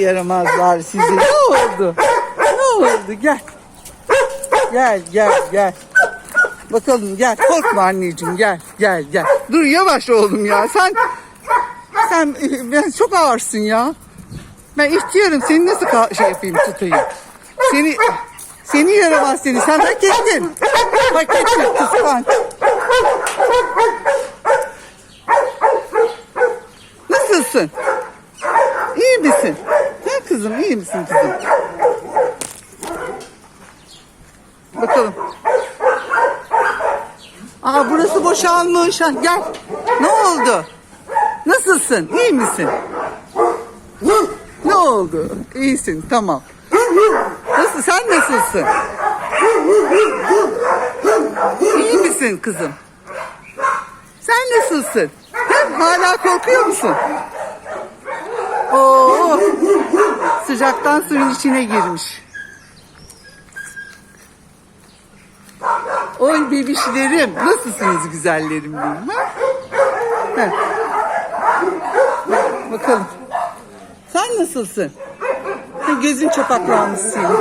yaramazlar sizi. Ne oldu? Ne oldu? Gel. Gel gel gel. Bakalım gel. Korkma anneciğim gel gel gel. Dur yavaş oğlum ya. Sen sen ben çok ağırsın ya. Ben ihtiyarım. Seni nasıl şey yapayım tutayım? Seni seni yaramaz seni. Sen hak ettin. Hak ettin kıskanç. Nasılsın? İyi misin? Kızım iyi misin kızım? Bakalım. Aa burası boşalmış. Gel. Ne oldu? Nasılsın? İyi misin? Ne oldu? İyisin tamam. Nasıl sen nasılsın? İyi misin kızım? Sen nasılsın? Ha, Hala korkuyor musun? Sıcaktan suyun içine girmiş. Oy bebişlerim, nasılsınız güzellerim benim ha? Ha. Bakalım. Sen nasılsın? Gözün çapaklanmış senin.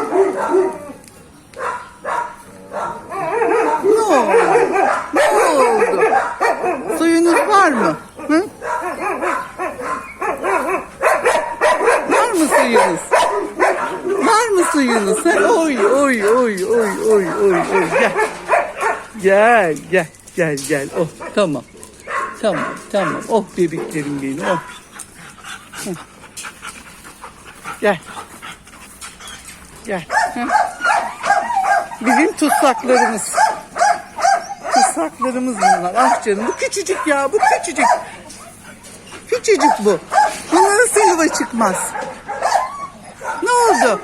Suyunuz? Ha? Oy oy oy oy oy oy oy gel. Gel gel gel gel. Oh tamam. Tamam tamam. Oh bebeklerim benim. Oh. Gel. Gel. Bizim tutsaklarımız. Tutsaklarımız bunlar. Ah canım bu küçücük ya bu küçücük. Küçücük bu. Bu nasıl yuva çıkmaz? Ne oldu?